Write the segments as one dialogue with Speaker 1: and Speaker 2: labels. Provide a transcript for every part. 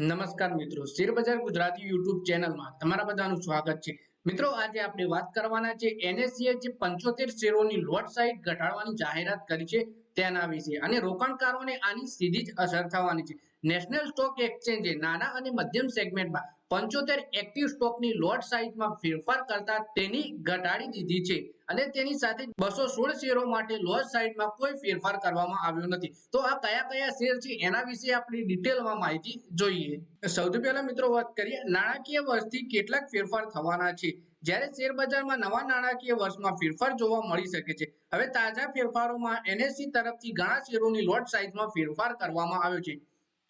Speaker 1: નમસ્કાર મિત્રો. શેરબજાર ગુજરાતી યુટ્યુબ ચેનલમાં તમારા બધાનું સ્વાગત છે. મિત્રો, આજે આપણે વાત કરવાના છે એનએસસીએ જે પંચોતેર શેરોની લોટ સાઇઝ ઘટાડવાની જાહેરાત કરી છે. તેના વિશે અને રોકાણકારોને આની સીધી જ અસર થવાની છે. નેશનલ સ્ટોક એક્સચેન્જે નાના અને મધ્યમ સેગમેન્ટમાં પંચોતેર એક્ટિવ સ્ટોકની લોટ સાઇઝમાં ફેરફાર કરતા તેની ઘટાડી દીધી છે. અને તેની સાથે બસો સોળ શેરો માટે લોટ સાઇઝમાં કોઈ ફેરફાર કરવામાં આવ્યો નથી. તો આ કયા કયા શેર છે એના વિશે આપણે ડિટેલમાં માહિતી જોઈએ. સૌથી પહેલા મિત્રો વાત કરીએ, નાણાકીય વર્ષથી કેટલાક ફેરફાર થવાના છે. જ્યારે શેર બજારમાં નવા નાણાકીય વર્ષમાં ફેરફાર જોવા મળી શકે છે. હવે તાજા ફેરફારોમાં એનએસસી તરફથી ઘણા શેરોની લોટ સાઇઝમાં ફેરફાર કરવામાં આવ્યો છે.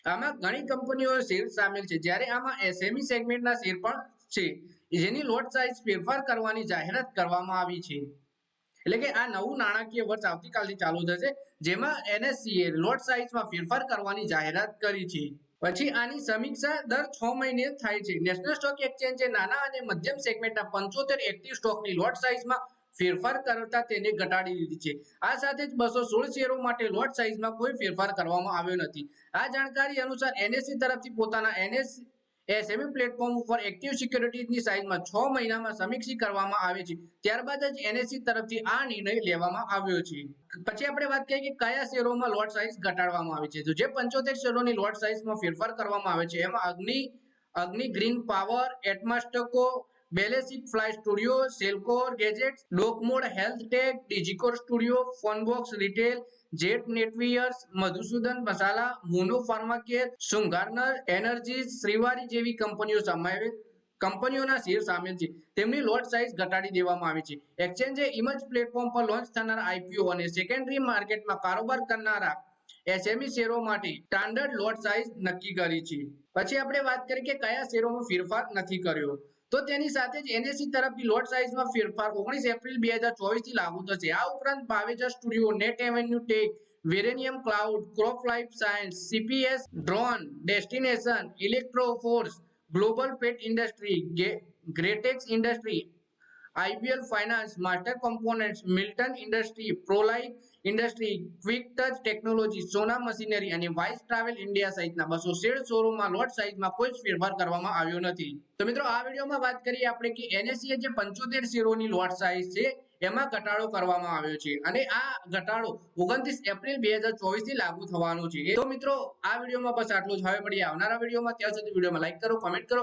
Speaker 1: આમાં ઘણી કંપનીઓ શેર સામેલ છે. જ્યારે આમાં એસએમઈ સેગમેન્ટના શેર પણ છે, જેની લોટ સાઇઝ ફેરફાર કરવાની જાહેરાત કરવામાં આવી છે. એટલે કે આ નવું નાણાકીય વર્ષ આવતીકાલથી ચાલુ થશે, જેમાં એનએસસીએ લોટ સાઇઝમાં ફેરફાર કરવાની જાહેરાત કરી છે. પછી આની સમીક્ષા દર છ મહિને થાય છે. નેશનલ સ્ટોક એક્સચેન્જે નાના અને મધ્યમ સેગમેન્ટના પંચોતેર એક્ટિવ સ્ટોકની લોટ સાઇઝમાં ફેરફાર કરતા તેને ઘટાડી દીધી છે. આ સાથે જ બસો સોળ શેરો માટે લોટ સાઇઝમાં કોઈ ફેરફાર કરવામાં આવ્યો નથી. આ જાણકારી અનુસાર એનએસસી તરફથી પોતાના એનએસ એસએમઈ પ્લેટફોર્મ ઉપર એક્ટિવ સિક્યોરિટીઝની સાઇઝમાં છ મહિનામાં સમીક્ષી કરવામાં આવે છે. ત્યારબાદ જ એનએસસી તરફથી આ નિર્ણય લેવામાં આવ્યો છે. પછી આપણે વાત કરીએ કે કયા શેરોમાં લોટ સાઇઝ ઘટાડવામાં આવે છે. તો જે પંચોતેર શેરોની લોટ સાઇઝમાં ફેરફાર કરવામાં આવે છે, એમાં અગ્નિ અગ્નિ ગ્રીન પાવર એટમાસ્ટકો બેલેસિક Fly Studio Cellecor Gadgets Docmode Health Tech Digicore Studio Phonebox Retail Jet નેટવિયર્સ Madhusudan મસાલા મોનો ફાર્માકેર શુંગારનર એનર્જી શ્રીવારી જેવી કંપનીઓ સમાવે કંપનીઓના શેર સામેલ છે. તેમની લોટ સાઇઝ ઘટાડી દેવામાં આવી છે. એક્સચેન્જે ઇમજ પ્લેટફોર્મ પર લોન્ચ થનાર આઈપીઓ અને સેકન્ડરી માર્કેટમાં કારોબાર કરનારા એસએમઈ શેરો માટે સ્ટાન્ડર્ડ લોટ સાઇઝ નક્કી કરી છે. પછી આપણે વાત કરીએ કે કયા શેરોમાં ફેરફાર નથી કર્યો. તો તેની સાથે જ એનએસસી તરફથી લોટ સાઇઝમાં ફેરફાર ઓગણીસ એપ્રિલ બે હજાર ચોવીસથી લાગુ થશે. આ ઉપરાંત Baweja Studio, Net Avenue Tech, Varanium Cloud, Crop Life Science, CPS, Drone, Destination, Electro Force, Global Pet Industry Gretex Industry IBL Finance Master Components Milton Industry Prolite Industry, Quick Touch Technology, Sona Machinery અને vice travel India સહિતના બસો share શોરૂમમાં લોટ સાઇઝમાં કોઈ જ ફેરફાર કરવામાં આવ્યો નથી. તો મિત્રો, આ વિડીયોમાં વાત કરીએ આપણે કે એનએસસીએ જે પંચોતેર શેરોની લોટ સાઇઝ છે, એમાં ઘટાડો કરવામાં આવ્યો છે અને આ ઘટાડો ઓગણત્રીસ એપ્રિલ બે હજાર ચોવીસથી લાગુ થવાનો છે. તો મિત્રો, આ વિડીયોમાં બસ આટલું જ. હવે મળીએ આવનારા વિડીયોમાં. ત્યાં સુધી વિડીયોમાં લાઈક કરો, કમેન્ટ કરો.